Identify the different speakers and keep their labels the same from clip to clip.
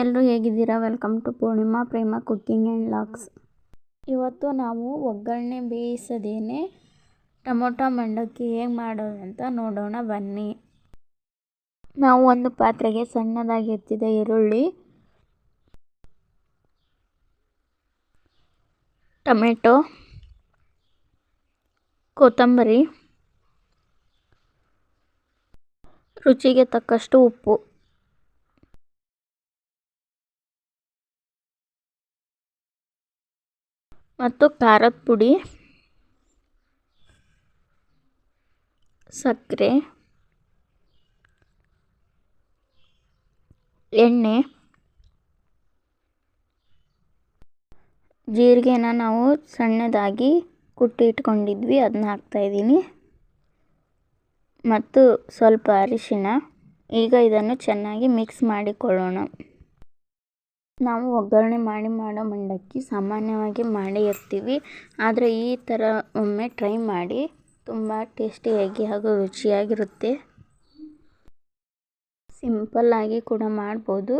Speaker 1: ಎಲ್ಲರೂ ಹೇಗಿದ್ದೀರಾ? Welcome to Purnima Prema cooking and locks ಇವತ್ತು ನಾವು ಒಗ್ಗರಣೆ ಬೇಯಿಸದೇನೆ ಟೊಮೊಟೊ ಮಂಡಕ್ಕಿ ಹೇಗೆ ಮಾಡೋದು ಅಂತ ನೋಡೋಣ, ಬನ್ನಿ. ನಾವು ಒಂದು ಪಾತ್ರೆಗೆ ಸಣ್ಣದಾಗಿ ಎತ್ತಿದ ಈರುಳ್ಳಿ, ಟೊಮೆಟೊ, ಕೊತ್ತಂಬರಿ, ರುಚಿಗೆ ತಕ್ಕಷ್ಟು ಉಪ್ಪು. ಮತ್ತು ಖಾರದ ಪುಡಿ, ಸಕ್ಕರೆ, ಎಣ್ಣೆ, ಜೀರಿಗೆನ ನಾವು ಸಣ್ಣದಾಗಿ ಕುಟ್ಟಿ ಇಟ್ಕೊಂಡಿದ್ವಿ ಅದನ್ನ ಹಾಕ್ತಾಯಿದ್ದೀನಿ ಮತ್ತು ಸ್ವಲ್ಪ ಅರಿಶಿನ ಈಗ ಇದನ್ನು ಚೆನ್ನಾಗಿ ಮಿಕ್ಸ್ ಮಾಡಿಕೊಳ್ಳೋಣ. ನಾವು ಒಗ್ಗರಣೆ ಮಾಡಿ ಮಾಡೋ ಮಂಡಕ್ಕಿ ಸಾಮಾನ್ಯವಾಗಿ ಮಾಡೇ ಇರ್ತೀವಿ. ಆದರೆ ಈ ಥರ ಒಮ್ಮೆ ಟ್ರೈ ಮಾಡಿ ತುಂಬ ಟೇಸ್ಟಿಯಾಗಿ ಹಾಗೂ ರುಚಿಯಾಗಿರುತ್ತೆ. ಸಿಂಪಲ್ಲಾಗಿ ಕೂಡ ಮಾಡ್ಬೋದು.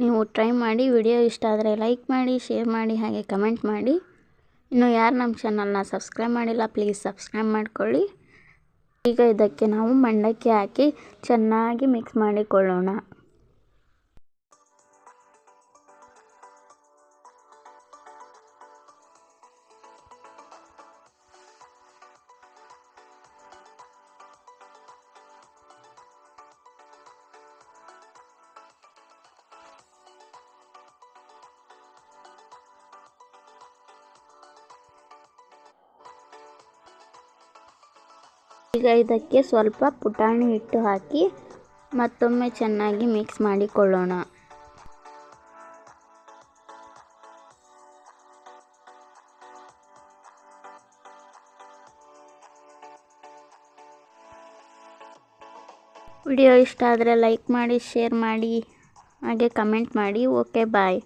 Speaker 1: ನೀವು ಟ್ರೈ ಮಾಡಿ ವಿಡಿಯೋ ಇಷ್ಟ ಆದರೆ ಲೈಕ್ ಮಾಡಿ ಶೇರ್ ಮಾಡಿ, ಹಾಗೆ ಕಮೆಂಟ್ ಮಾಡಿ. ಇನ್ನು ಯಾರು ನಮ್ಮ ಚಾನಲ್ನ ಸಬ್ಸ್ಕ್ರೈಬ್ ಮಾಡಿಲ್ಲ ಪ್ಲೀಸ್ ಸಬ್ಸ್ಕ್ರೈಬ್ ಮಾಡಿಕೊಳ್ಳಿ. ಈಗ ಇದಕ್ಕೆ ನಾವು ಮಂಡಕ್ಕಿ ಹಾಕಿ ಚೆನ್ನಾಗಿ ಮಿಕ್ಸ್ ಮಾಡಿಕೊಳ್ಳೋಣ. ಈಗ ಇದಕ್ಕೆ ಸ್ವಲ್ಪ ಪುಟಾಣಿ ಹಿಟ್ಟು ಹಾಕಿ ಮತ್ತೊಮ್ಮೆ ಚೆನ್ನಾಗಿ ಮಿಕ್ಸ್ ಮಾಡಿಕೊಳ್ಳೋಣ. ವಿಡಿಯೋ ಇಷ್ಟ ಆದರೆ ಲೈಕ್ ಮಾಡಿ ಶೇರ್ ಮಾಡಿ, ಹಾಗೆ ಕಮೆಂಟ್ ಮಾಡಿ. Okay bye